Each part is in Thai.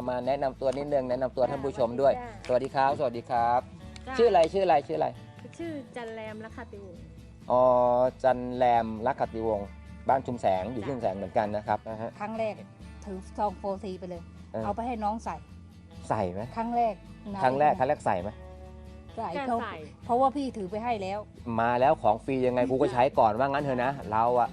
มามาแนะนำตัวนิดนึงแนะนำตัวท่านผู้ชมด้วยจ้ะสวัสดีครับ สวัสดีครับ จ้าชื่ออะไรชื่ออะไรชื่ออะไรชื่อจันแรมและคาติวงศ์อ๋อจันแรมลักขติวงศ์บ้านชุมแสงอยู่จ้ะชุมแสงเหมือนกันนะครับนะฮะ ครั้งแรกถือซองโฟซีไปเลย เออ เอาไปให้น้องใส่ ใส่ไหมครั้งแรกนะครั้งแรกครั้งแรกใส่ไหมใส่แค่เขาใส่เพราะว่าพี่ถือไปให้แล้ว มาแล้วของฟรียังไงกูก็ใช้ก่อนว่างั้นเถอะนะเราอะ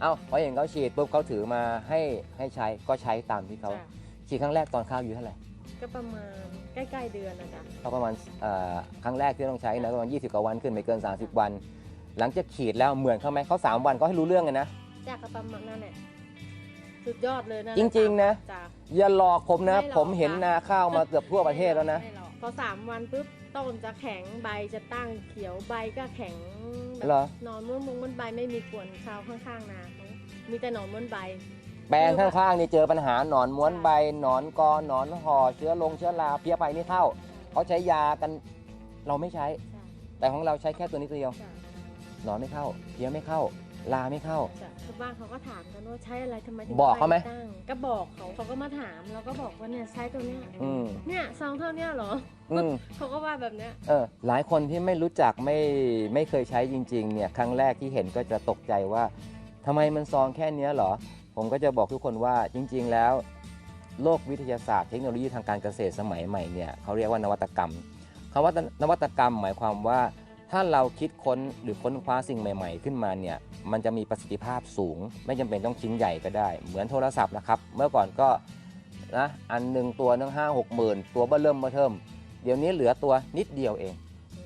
เอ้าเพราะอย่างเขาฉีดปุ๊บเขาถือมาให้ให้ใช้ก็ใช้ตามที่เขาจ้ะ ฉีดครั้งแรกตอนข้าวอายู่เท่าไหร่ก็ประมาณใกล้ๆเดือนนะจ๊ะก็ประมาณเอ่อครั้งแรกที่ต้องใช้นะประมาณ20กว่าวันขึ้นไม่เกิน 30 วัน หลังจากฉีดแล้วเหมือนเขาไหมเขา3วันก็ให้รู้เรื่องกันนะ จ้าก็ประมาณนั่นแหละสุดยอดเลยนะจริงๆนะ จ้ะ อย่าหลอกผมนะไม่หลอกผมเห็นค่ะ นาข้าวมาเกือบทั่วประเทศแล้วนะ ไม่หรอกพอสามวันปุ๊บต้นจะแข็งใบจะตั้งเขียวใบก็แข็งแบบเหรอ หนอนม้วนมุงม้วนใบไม่มีกวนชาวข้างๆนาเขามีแต่หนอนม้วนใบ แปลงข้างๆนี่เจอปัญหาหนอนม้วนใบหนอนกอหนอนห่อเชื้อลงเชื้อราเพี้ยไฟนี่เข้าเขาใช้ยากันเราไม่ใช้ใช่แต่ของเราใช้แค่ตัวนี้ตัวเดียวจ้ะหนอนไม่เข้าเพี้ยไม่เข้าลาไม่เข้าจ้ะชาวบ้านเขาก็ถามกันว่าใช้อะไรทำไมถึงบอกเขาไหมตั้งก็บอกเขาเขาก็มาถามเราก็บอกว่าเนี่ยใช้ตัวเนี้ยอืมเนี่ยซองเท่าเนี้ยเหรออืมเขาก็ว่าแบบเนี้ยเออหลายคนที่ไม่รู้จักไม่ไม่เคยใช้จริง ๆ เนี่ยครั้งแรกที่เห็นก็จะตกใจว่าทำไมมันซองแค่เนี้ยเหรอ ผมก็จะบอกทุกคนว่าจริง ๆ แล้ว โลกวิทยาศาสตร์เทคโนโลยีทางการเกษตรสมัยใหม่เนี่ยเขาเรียกว่านวัตกรรมคำว่านวัตกรรมหมายความว่า ถ้าเราคิดค้นหรือค้นคว้าสิ่งใหม่ ๆ ขึ้นมาเนี่ยมันจะมีประสิทธิภาพสูง ไม่จำเป็นต้องชิ้นใหญ่ก็ได้ เหมือนโทรศัพท์นะครับเมื่อก่อนก็นะอันหนึ่งตัวตั้งห้าหกหมื่นตัวเบื้อเริ่มเบ้อเทิมเดี๋ยวนี้เหลือตัวนิดเดียวเอง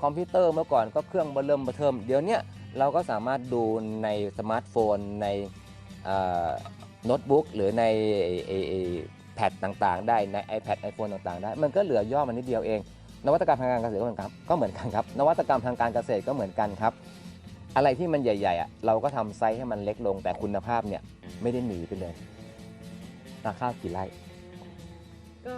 คอมพิวเตอร์เมื่อก่อนก็เครื่องเบอร์เริ่มเบอร์เทิมเดี๋ยวนี้เราก็สามารถดูในสมาร์ทโฟนใน โน้ตบุ๊กหรือในแพดต่างๆ ได้ใน iPad iPhone ต่างๆ ได้ มันก็เหลือย่อมันนิดเดียวเอง นวัตกรรมทางการเกษตรก็เหมือนกันก็เหมือนกันครับ นวัตกรรมทางการเกษตรก็เหมือนกันครับ อะไรที่มันใหญ่ๆอะเราก็ทำไซส์ให้มันเล็กลงแต่คุณภาพเนี่ยไม่ได้หนีไปเลยนาข้าวกี่ไร่ก็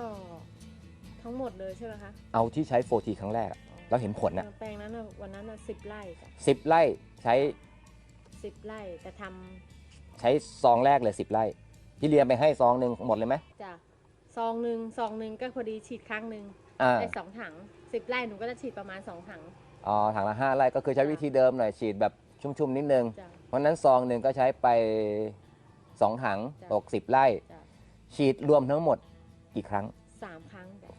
ทั้งหมดเลยใช่ไหมคะ เอาที่ใช้ 4T ครั้งแรกอะเราเห็นผลนะแปลงนั้นน่ะวันนั้นสิบไร่จ้ะสิบไร่ใช้สิบไร่แต่ทำ ใช้ซองแรกเลยสิบไร่พี่เรียมไปให้ซองหนึ่งหมดเลยไหมจ้ะซองหนึ่งซองหนึ่งก็พอดีฉีดครั้งหนึ่งอ่าได้สองถังสิบไร่หนูก็จะฉีดประมาณสองถัง อ๋อถังละห้าไร่ก็คือใช้วิธีเดิมหน่อยฉีดแบบชุ่มๆนิดนึง จ้ะ เพราะฉะนั้นซองหนึ่งก็ใช้ไปสองถังจ้ะ ตกสิบไร่ จ้ะฉีดรวมทั้งหมดกี่ครั้ง สามครั้งจ้ะ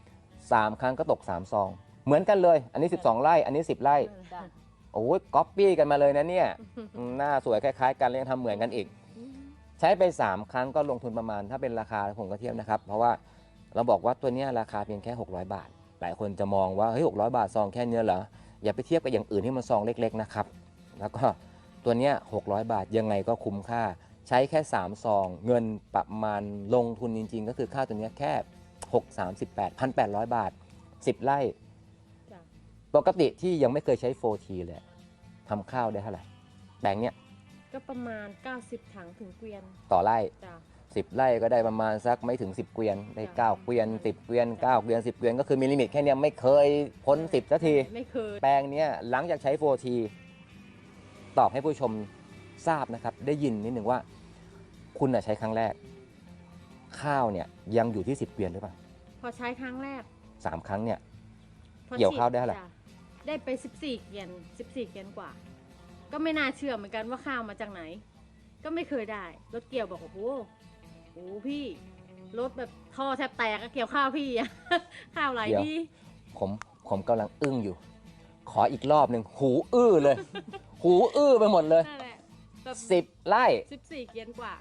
สามครั้งก็ตกสามซอง เหมือนกันเลย อันนี้ 12 ไร่ อันนี้ 10 ไร่จ้ะโอ้ยก๊อปปี้กันมาเลยนะเนี่ยอืมหน้าสวยคล้ายๆ กันแล้วยังทำเหมือนกันอีกใช้ไป 3 ครั้งก็ลงทุนประมาณถ้าเป็นราคาผมก็เทียบนะครับ เพราะว่าเราบอกว่าตัวเนี้ยราคาเพียงแค่ 600 บาท หลายคนจะมองว่าเฮ้ย600 บาทซองแค่เนี้ยเหรออย่าไปเทียบกับอย่างอื่นที่มันซองเล็กๆนะครับแล้วก็ตัวเนี้ย600 บาทยังไงก็คุ้มค่า ใช้แค่ 3 ซอง เงินประมาณลงทุนจริง ๆ ก็คือค่าตัวเนี้ยแค่ 6 38 1,800 บาท 10 ไร่จ้ะปกติที่ยังไม่เคยใช้ 4T เลยทำข้าวได้เท่าไหร่แปลงเนี้ย ก็ประมาณ 90 ถังถึงเกวียนต่อไร่จ้ะ10ไร่ก็ได้ประมาณสักไม่ถึง 10 เกวียนได้จ้ะ9เกวียน10เกวียน9เกวียน10เกวียนก็คือมีลิมิตแค่เนี้ยไม่เคยพ้น10สักที ไม่เคย แปลงเนี้ยหลังจากใช้ 4T ตอบให้ผู้ชมทราบนะครับ ได้ยินนิดหนึ่งว่า คุณน่ะใช้ครั้งแรก ข้าวเนี่ยยังอยู่ที่ 10เกวียนหรือเปล่าพอใช้ครั้งแรกสามครั้งเนี่ย พอเกี่ยวฉีข้าวได้เท่าไหร่ จ้ะได้ไป 14 เกียน 14 เกียนกว่า ก็ไม่น่าเชื่อเหมือนกันว่าข้าวมาจากไหน ก็ไม่เคยได้ รถเกี่ยวบอกโอ้โหโอ้โหพี่รถแบบท่อแทบแตกอะเกี่ยวข้าวพี่อะข้าวไหลเดี๋ยว ดี ผมผมกำลังอึ้งอยู่ ขออีกรอบหนึ่งหูอื้อเลย หูอื้อไปหมดเลยนั่นแหละแบบสิบไร่14เกียนกว่า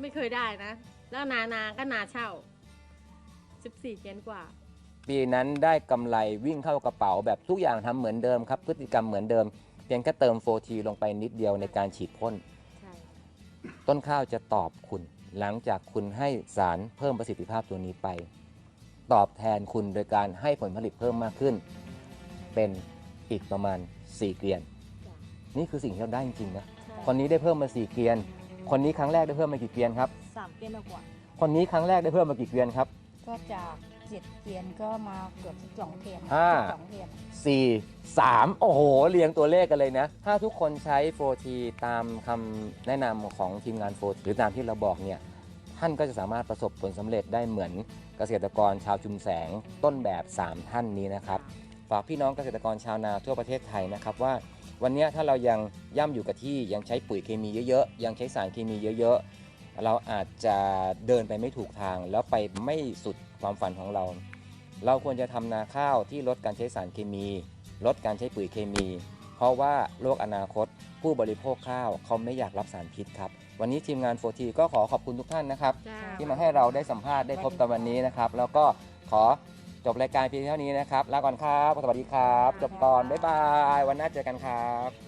ไม่เคยได้นะ แล้วนานาก็นาเช่า14เกียนกว่า ปีนั้นได้กำไรวิ่งเข้ากระเป๋าแบบทุกอย่างทำเหมือนเดิมครับ พฤติกรรมเหมือนเดิม เพียงแค่เติม 4T ลงไปนิดเดียวในการฉีดพ่นใช่ต้นข้าวจะตอบคุณ หลังจากคุณให้สารเพิ่มประสิทธิภาพตัวนี้ไป ตอบแทนคุณโดยการให้ผลผลิตเพิ่มมากขึ้น เป็นอีกประมาณ 4 เกวียนจ้ะนี่คือสิ่งที่เราได้จริงๆนะใช่คนนี้ได้เพิ่มมา 4 เกวียน คนนี้ครั้งแรกได้เพิ่มมากี่เกวียนครับสามเกียนกว่าคนนี้ครั้งแรกได้เพิ่มมากี่เกวียนครับ ก็จากเจ็ดเกียนก็มาเกือบสองเทียนห้าสองเทียน 4 3 โอ้โห เรียงตัวเลขกันเลยนะ ถ้าทุกคนใช้ 4T ตามคำแนะนำของทีมงาน 4T หรือตามที่เราบอกเนี่ย ท่านก็จะสามารถประสบผลสำเร็จได้เหมือนเกษตรกรชาวชุมแสงต้นแบบ 3 ท่านนี้นะครับ ฝากพี่น้องเกษตรกรชาวนาทั่วประเทศไทยนะครับว่า วันนี้ถ้าเรายังย่ำอยู่กับที่ยังใช้ปุ๋ยเคมีเยอะๆ ยังใช้สารเคมีเยอะๆ เราอาจจะเดินไปไม่ถูกทางแล้วไปไม่สุด ความฝันของเรา เราควรจะทำนาข้าวที่ลดการใช้สารเคมี ลดการใช้ปุ๋ยเคมี เพราะว่าโลกอนาคต ผู้บริโภคข้าวเขาไม่อยากรับสารพิษครับ วันนี้ทีมงานโฟทีก็ขอขอบคุณทุกท่านนะครับจ้าที่มาให้เราได้สัมภาษณ์ได้พบกันวันนี้นะครับ แล้วก็ขอจบรายการเพียงเท่านี้นะครับลาก่อนครับ สวัสดีครับ จบก่อน บ๊ายบาย วันหน้าเจอกันครับ